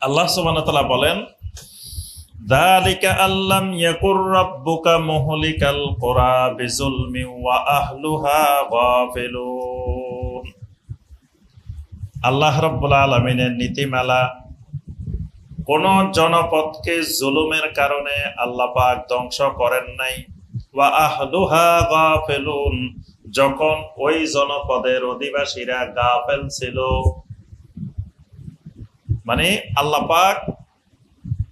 আল্লাহ তাআলা বলেন আল্লাহ নীতিমালা, কোন জনপদকে জুলুমের কারণে আল্লাহ পাক ধ্বংস করেন নাই। ওয়া আহলুহা গাফিলুন, যখন ওই জনপদের অধিবাসীরা গাফেল ছিল মানে আল্লাহ পাক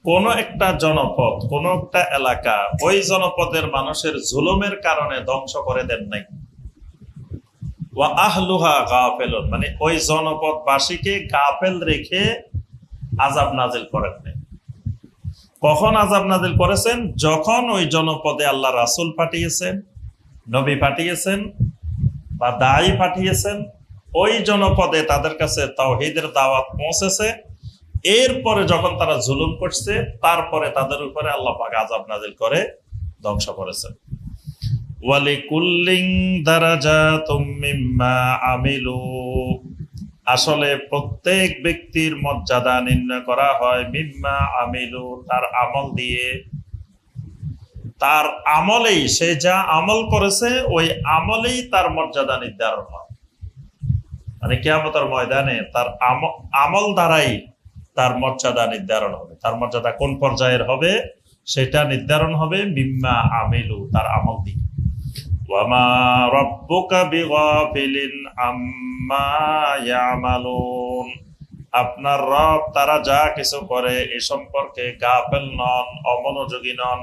কোন একটা জনপদ, কোন একটা এলাকা ওই জনপদের মানুষের জুলুমের কারণে ধ্বংস করে দেন নাই। মানে ওই জনপদবাসীকে গাফেল রেখে আজাব নাজিল করেন নাই। কখন আজাব নাজিল করেছেন? যখন ওই জনপদে আল্লাহ রাসুল পাঠিয়েছেন, নবী পাঠিয়েছেন বা দায়ী পাঠিয়েছেন, ওই জনপদে তাদের কাছে তাওহিদের দাওয়াত পৌঁছেছে। এরপরে যখন তারা জুলুম করছে, তারপরে তাদের উপরে আল্লাহ পাক আজাব নাজিল করে, ধ্বংস করেছেন আসলে প্রত্যেক ব্যক্তির মর্যাদা নির্ণয় করা হয় মিম্মা আমিলু, তার আমল দিয়ে। তার আমলেই সে যা আমল করেছে, ওই আমলেই তার মর্যাদা নির্ধারণ হয়। মানে কেয়ামতের ময়দানে তার আম- আমল দ্বারাই তার মর্যাদা নির্ধারণ হবে। তার মর্যাদা কোন পর্যায়ের হবে? সেটা নির্ধারণ হবে মিম্মা আমিলু, তার আমল দিয়ে আপনার রব, তারা যা কিছু করে, এ সম্পর্কে গাফেল নন, অমনোযোগী নন।